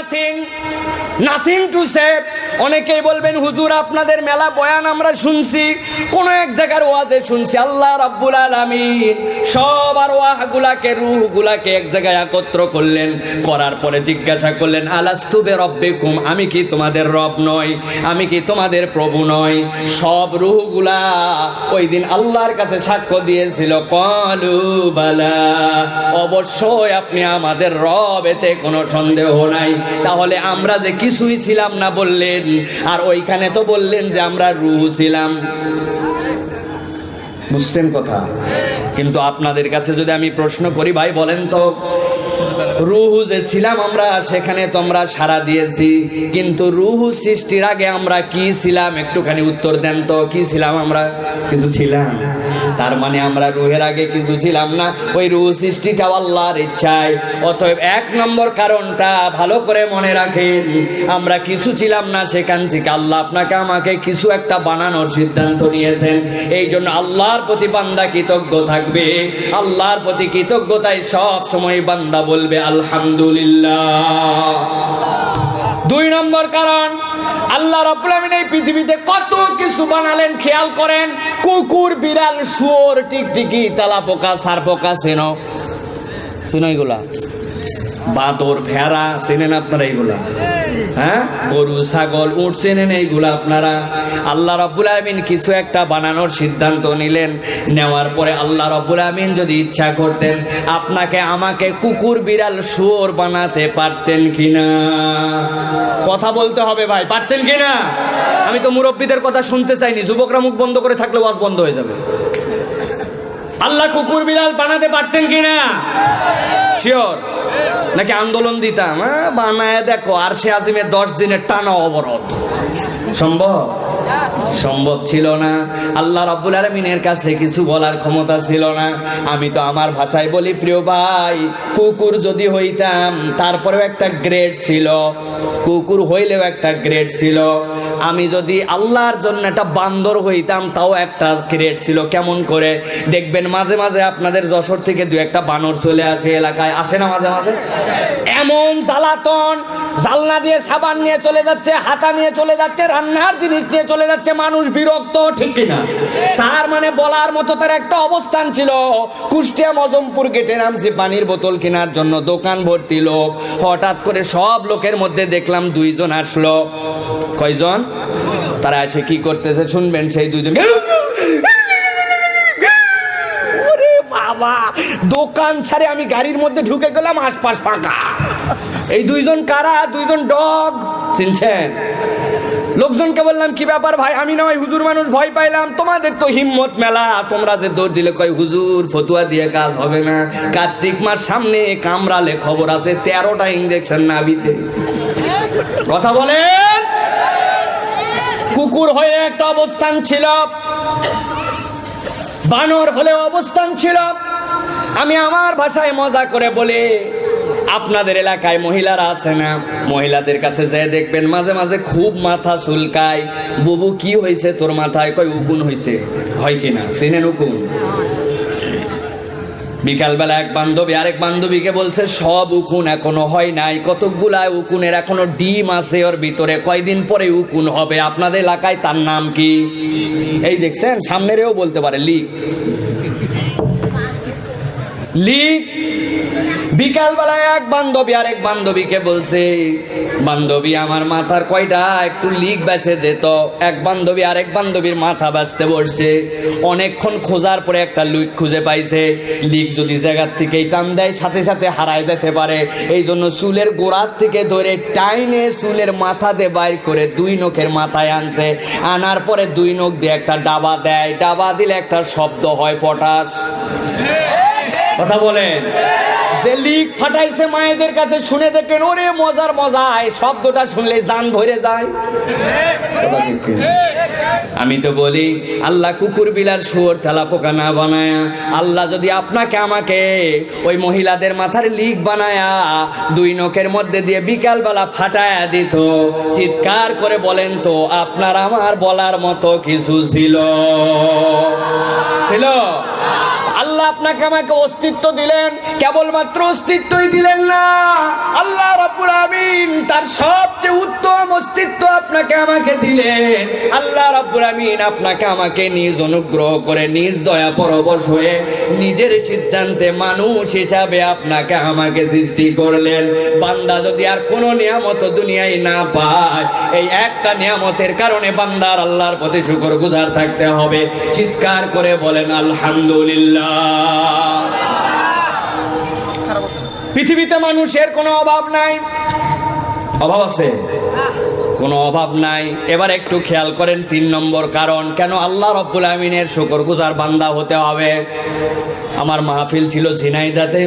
nothing, nothing to save, অনেকেই বলবেন, হুজুর, আপনাদের মেলা বয়ান আমরা শুনছি, কোন এক জায়গার ওয়াজে শুনছি, আল্লাহ রাব্বুল আলামিন সব আর ওয়াহগুলাকে, রূহগুলাকে এক জায়গায় একত্র করলেন, করার পরে জিজ্ঞাসা করলেন আলাস্তুবে রব্বিকুম আমি কি তোমাদের রব নই? আমি কি তোমাদের প্রভু নই? সব রূহগুলা ওই দিন আল্লাহর কাছে সাক্ষ্য দিয়েছিল, কলু, বালা, অবশ্যই আপনি আমাদের রব, এতে কোনো সন্দেহ নাই। তাহলে আমরা যে কিছুই ছিলাম না বললেন আর ওইখানে তো বললেন যে আমরা রুহ ছিলাম। বুঝছেন কথা? কিন্তু আপনাদের কাছে যদি আমি প্রশ্ন করি, ভাই, বলেন তো, রুহু যে ছিলাম আমরা, সেখানে তোমরা সারা দিয়েছি। কিন্তু রুহু সৃষ্টির আগে আমরা কি ছিলাম? একটুখানি উত্তর দেন তো, কি ছিলাম আমরা? কিছু ছিলাম। তার মানে আমরা রুহের আগে কিছু ছিলাম না। ওই রুহ সৃষ্টিটাও আল্লাহর ইচ্ছায়। অতএব এক নম্বর কারণটা ভালো করে মনে রাখেন, আমরা কিছু ছিলাম না সেখান থেকে আল্লাহ আপনাকে আমাকে কিছু একটা বানানোর সিদ্ধান্ত নিয়েছেন। এই জন্য আল্লাহর প্রতি বান্দা কৃতজ্ঞ থাকবে। আল্লাহর প্রতি কৃতজ্ঞতায় সব সময় বান্দা বলবে, আলহামদুলিল্লাহ। দুই নম্বর কারণ আল্লাহ রবীন্দ্র এই পৃথিবীতে কত কিছু বানালেন, খেয়াল করেন? কুকুর, বিড়াল, শুয়োর, টিকটিকি তালা পোকা সার পোকা চেনো চেনো এগুলা। বাদর, ভেড়া, চেনেন আপনারা এইগুলা? হ্যাঁ? গরু, ছাগল উঠ চেনেন এইগুলা আপনারা? আল্লাহ রব্বুল আমিন কিছু একটা বানানোর সিদ্ধান্ত নিলেন। নেওয়ার পরে আল্লাহ রব্বুল আমিন যদি ইচ্ছা করতেন, আপনাকে আমাকে কুকুর, বিড়াল, শুয়োর বানাতে পারতেন কিনা? কথা বলতে হবে ভাই, পারতেন কিনা? আমি তো মুরব্বীদের কথা শুনতে চাইনি, যুবকরা মুখ বন্ধ করে থাকলে ওয়াজ বন্ধ হয়ে যাবে। আল্লাহ কুকুর, বিড়াল বানাতে পারতেন কিনা? শিওর নাকি আন্দোলন দিতাম বানায় দেখো আর সে আজিমের দশ দিনের টানা অবরোধ। সম্ভব? সম্ভব ছিল না। আল্লাহ রাব্বুল আলমিনের কাছে কিছু বলার ক্ষমতা ছিল না। আমি তো আমার ভাষায় বলি, প্রিয় ভাই, কুকুর যদি হইতাম, তারপরেও একটা গ্রেড ছিল। কুকুর হইলেও একটা গ্রেড ছিল। আমি যদি আল্লাহর জন্য একটা বান্দর হইতাম, তাও একটা গ্রেড ছিল। কেমন করে? দেখবেন মাঝে মাঝে আপনাদের যশোর থেকে দু একটা বানর চলে আসে এলাকায়। আসে না মাঝে মাঝে? এমন জ্বালাতন, জালনা দিয়ে সাবান নিয়ে চলে যাচ্ছে, হাতা নিয়ে চলে যাচ্ছে, রান্নার জিনিস নিয়ে চলে যাচ্ছে, মানুষ বিরক্ত, ঠিক কিনা? তার মানে বলার মতো তার একটা অবস্থান ছিল। কুষ্টিয়া মজমপুর গেটে নামছি পানির বোতল কেনার জন্য দোকান ভর্তি লোক। হঠাৎ করে সব লোকের মধ্যে দেখলাম দুইজন আসলো। কয়জন? তারা এসে কি করতেছে শুনবেন, সেই দুইজন বাবা, দোকান ছাড়ে আমি গাড়ির মধ্যে ঢুকে গেলাম, আশপাশ ফাঁকা। এই দুইজন কারা? দুইজন ডগ। চিনছেন? লোকজনকে বললাম, কি ব্যাপার ভাই? আমি নয়, হুজুর মানুষ ভয় পাইলাম। তোমাদের তো হিম্মত মেলা। তোমরা যে দৌড় দিলে কয়, হুজুর, ফতুয়া দিয়ে কাজ হবে না। কার্তিক মাস সামনে, কামড়ালে খবর আছে, তেরোটা ইঞ্জেকশন নাবিতে কথা বলেন? কুকুর হয়ে একটা অবস্থান ছিল। বানর হলে অবস্থান ছিল। আমি আমার ভাষায় মজা করে বলি আপনাদের এলাকায় মহিলারা আছে না? মহিলাদের কাছে যে দেখবেন মাঝে মাঝে খুব মাথা চুলকায়। বুবু, কি হয়েছে তোর মাথায়? কয়, উকুন হয়েছে হয় কিনা চিনেন উকুন? বিকালবেলা এক বান্ধবী, আরেক বান্ধবীকে বলছে, সব উকুন এখনও হয় নাই। কতকগুলা উকুনের এখনও ডিম আছে ওর ভিতরে। কয়দিন পরে উকুন হবে? আপনাদের এলাকায় তার নাম কি? এই দেখছেন? সামনেরেও বলতে পারে, লিক। লিক? বিকালবেলায় এক বান্ধবী আরেক বান্ধবীকে বলছে, বান্ধবী, আমার মাথার কয়টা একটু লিক বেছে দে তো। এক বান্ধবী আরেক বান্ধবীর মাথা বাঁচতে বসছে। অনেকক্ষণ খোঁজার পরে একটা লিক খুঁজে পাইছে। লিক যদি জায়গার থেকেই টান দেয়, সাথে সাথে হারায় যেতে পারে। এই জন্য চুলের গোড়ার থেকে ধরে টাইনে চুলের মাথাতে বাইর করে দুই নখের মাথায় আনছে। আনার পরে দুই নখ দিয়ে একটা ডাবা দেয়। ডাবা দিলে একটা শব্দ হয় পটাশ। কথা বলেন? যে লিক ফাটাইছে মায়েদের কাছে শুনে দেখেন, ওরে মজার মজা, এই শব্দটা শুনলে জান ভরে যায়? আমি তো বলি, আল্লাহ কুকুর বিলার শুয়োর থালা পোকা না বানায়, আল্লাহ যদি আপনাকে আমাকে ওই মহিলাদের মাথার লিক বানায়া দুই নখের মধ্যে দিয়ে বিকালবেলা ফাটায়া দিত, চিৎকার করে বলেন তো, আপনার আমার বলার মতো কিছু ছিল ছিল আল্লাহ আপনাকে আমাকে অস্তিত্ব দিলেন কেবলমাত্র অস্তিত্বই দিলেন না। আল্লাহ রব্বুল আমিন তার সবচেয়ে উত্তম অস্তিত্ব আপনাকে আমাকে দিলেন। আল্লাহ রাব্বুল আমিন আপনাকে আমাকে নিজ অনুগ্রহ করে, নিজ দয়া পরবশ হয়ে নিজের সিদ্ধান্তে মানুষ হিসাবে আপনাকে আমাকে সৃষ্টি করলেন। বান্দা যদি আর কোনো নিয়ামত দুনিয়ায় না পায়, এই একটা নিয়ামতের কারণে বান্দার আল্লাহর প্রতি শুকর গুজার থাকতে হবে। চিৎকার করে বলেন, আলহামদুলিল্লাহ। পৃথিবীতে মানুষের কোনো অভাব নাই। অভাব আছে? কোনো অভাব নাই। এবার একটু খেয়াল করেন তিন নম্বর কারণ, কেন আল্লাহ রব্বুল আমিনের শুকর গুজার বান্দা হতে হবে? আমার মাহফিল ছিল ঝিনাইদাতে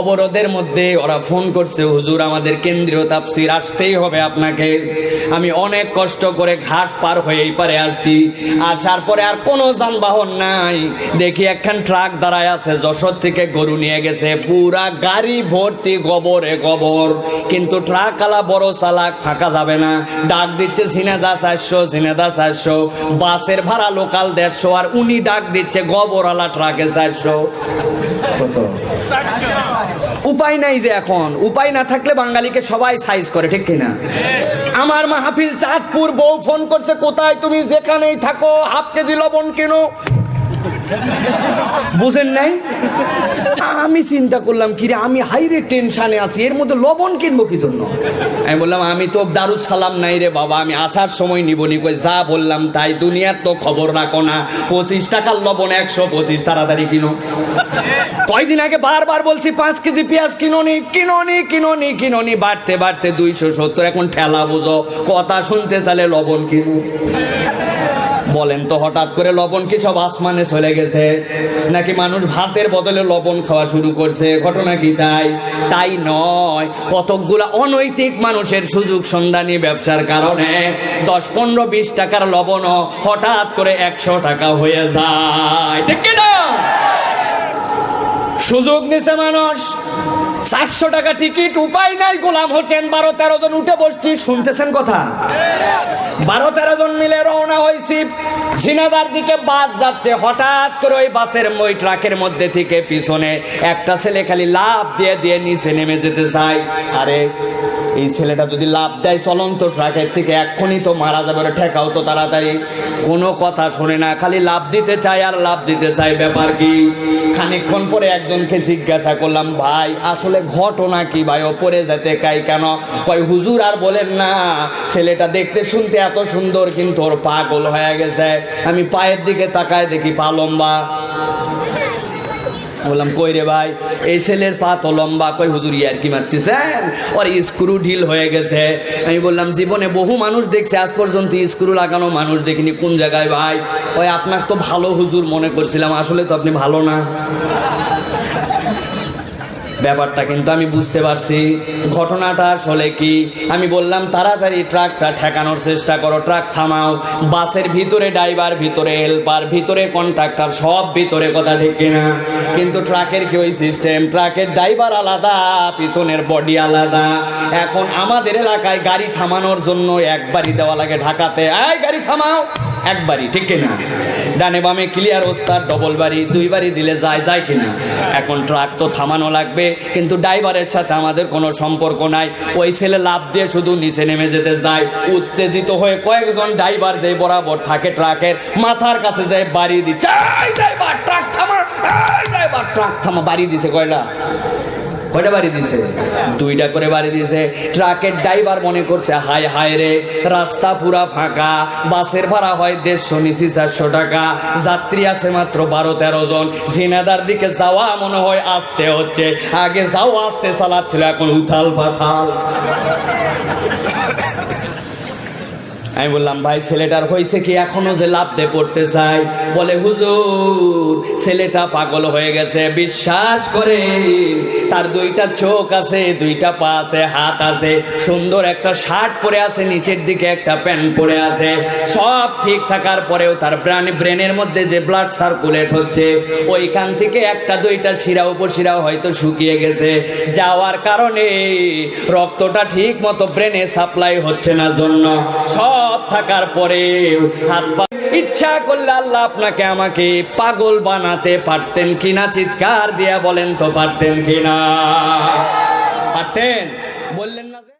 অবরোধের মধ্যে ওরা ফোন করছে, হুজুর, আমাদের কেন্দ্রীয় তাফসির আসতেই হবে আপনাকে। আমি অনেক কষ্ট করে ঘাট পার হয়ে পারে আসছি। আসার পরে আর কোনো যানবাহন নাই। দেখি একখান ট্রাক দাঁড়ায় আছে, যশোর থেকে গরু নিয়ে গেছে। পুরা গাড়ি ভর্তি গোবরে গোবর। কিন্তু ট্রাক আলা বড় চালাক, ফাঁকা যাবে না। ডাক দিচ্ছে সিনেদা চারশো সিনেদা চারশো। বাসের ভাড়া লোকাল দেড়শো, আর উনি ডাক দিচ্ছে গোবর আলা ট্রাকে চারশো। উপায় নাই যে এখন। উপায় না থাকলে বাঙালিকে সবাই সাইজ করে, ঠিক কিনা? আমার মাহফিল চাঁদপুর বউ ফোন করছে, কোথায় তুমি? যেখানেই থাকো, হাফ কেজি লবণ কিনো। বুঝেন নাই? আমি চিন্তা করলাম, কি রে, আমি হাইরে টেনশনে আছি, এর মধ্যে লবণ কিনবো কি জন্য? আমি বললাম, আমি তো দারুস সালাম নাই রে বাবা, আমি আসার সময় নিব নি। যা বললাম তাই, দুনিয়ার তো খবর রাখো না। পঁচিশ টাকার লবণ একশো পঁচিশ, তাড়াতাড়ি কিনো। কয়দিন আগে বারবার বলছি, পাঁচ কেজি পেঁয়াজ কিনোনি কিনোনি কিনোনি কিনোনি, বাড়তে বাড়তে দুইশো সত্তর, এখন ঠেলা বুঝো, কথা শুনতে চালে লবণ কিনো। বলেন তো, হঠাৎ করে লবণ কি সব আসমানে চলে গেছে? নাকি মানুষ ভাতের বদলে লবণ খাওয়া শুরু করছে? ঘটনা কি তাই? তাই নয়। কতকগুলা অনৈতিক মানুষের সুযোগ সন্ধানী ব্যবসার কারণে দশ, পনেরো, বিশ টাকার লবণও হঠাৎ করে একশো টাকা হয়ে যায়। ঠিক কিনা? সুযোগ নিছে মানুষ। চারশো টাকা টিকিট, উপায় নাই, গোলাম হোসেন বারো তেরো জন উঠে বসছি, শুনতেছেন কথা? বারো তেরো জন মিলে রওনা হয়েছি। ঝিনাদার দিকে বাস যাচ্ছে, হঠাৎ করে ওই বাসের ওই ট্রাকের মধ্যে থেকে পিছনে একটা ছেলে খালি লাভ দিয়ে দিয়ে নিচে নেমে যেতে চায়। আরে এই ছেলেটা যদি লাভ দেয় চলন্ত ট্রাকের থেকে, এক্ষুনি তো মারা যাবে ঠেকাও তো তাড়াতাড়ি। কোনো কথা শোনে না, খালি লাভ দিতে চায় আর লাভ দিতে চায়, ব্যাপার কি? খানিকক্ষণ পরে একজনকে জিজ্ঞাসা করলাম, ভাই, আসলে ঘটনা কি ভাই? ওপরে যেতে কাই কেন? কয়, হুজুর আর বলেন না, ছেলেটা দেখতে শুনতে এত সুন্দর, কিন্তু ওর পাগল হয়ে গেছে। আমি পায়ের দিকে তাকায় দেখি পা লম্বা। বললাম, কই রে ভাই, এই ছেলের পা তো লম্বা, কই হুজুর ইয়ার কি মারতেছেন ওর স্ক্রু ঢিল হয়ে গেছে। আমি বললাম, জীবনে বহু মানুষ দেখছে, আজ পর্যন্ত স্ক্রু লাগানো মানুষ দেখিনি, কোন জায়গায় ভাই? ওই আপনার তো ভালো হুজুর মনে করছিলাম, আসলে তো আপনি ভালো না। ব্যাপারটা কিন্তু আমি বুঝতে পারছি। ঘটনাটা আসলে কি? আমি বললাম, তাড়াতাড়ি ট্রাকটা ঠেকানোর চেষ্টা করো, ট্রাক থামাও। বাসের ভিতরে ড্রাইভার, ভিতরে হেল্পার ভিতরে কন্ট্রাক্টর সব ভিতরে কথা ঠিক কিনা? কিন্তু ট্রাকের কি ওই সিস্টেম ট্রাকের ড্রাইভার আলাদা, পিছনের বডি আলাদা। এখন আমাদের এলাকায় গাড়ি থামানোর জন্য একবারই দেওয়া লাগে ঢাকাতে। আয় গাড়ি থামাও। একবারই ঠিক কিনা? ডানে বামে ক্লিয়ার ওস্তাদ ডবল বাড়ি, দুই বাড়ি দিলে যায় যায় কিনা এখন ট্রাক তো থামানো লাগবে, কিন্তু ড্রাইভারের সাথে আমাদের কোনো সম্পর্ক নাই। ওই ছেলে লাভ দিয়ে শুধু নিচে নেমে যেতে যায়। উত্তেজিত হয়ে কয়েকজন ড্রাইভার যে বরাবর থাকে ট্রাকের মাথার কাছে যায় বাড়ি দিচ্ছে, "এই ড্রাইভার ট্রাক থামা ড্রাইভার ট্রাক থামা। বাড়ি দিছে, কয়লা? কয়টা বাড়ি দিছে? দুইটা করে বাড়ি দিছে। ট্রাকের ড্রাইভার মনে করছে, হায় হায় রে, রাস্তা পুরা ফাঁকা, বাসের ভাড়া হয় দেড়শো নিশি চারশো টাকা, যাত্রী আছে মাত্র বারো তেরো জন ঝিনাদার দিকে যাওয়া মনে হয় আসতে হচ্ছে, আগে যাও আসতে চালাচ্ছিল, এখন উথাল পাথাল আমি বললাম, ভাই, ছেলেটার হয়েছে কি এখনও যে লাভতে পড়তে চাই বলে, হুজুর, ছেলেটা পাগল হয়ে গেছে, বিশ্বাস করে তার দুইটা চোখ আছে, দুইটা পা আছে, হাত আছে, সুন্দর একটা শার্ট পরে আছে, নিচের দিকে একটা প্যান্ট পরে আছে, সব ঠিক থাকার পরেও তার প্রাণ ব্রেনের মধ্যে যে ব্লাড সার্কুলেট হচ্ছে, ওইখান থেকে একটা, দুইটা শিরা, উপশিরাও হয়তো শুকিয়ে গেছে। যাওয়ার কারণে রক্তটা ঠিক মতো ব্রেনে সাপ্লাই হচ্ছে না জন্য। সব থাকার পরে হাত পা ইচ্ছা করলে আল্লাহ আপনাকে আমাকে পাগল বানাতে পারতেন কিনা? চিৎকার দিয়া বলেন তো পারতেন কিনা? পারতেন?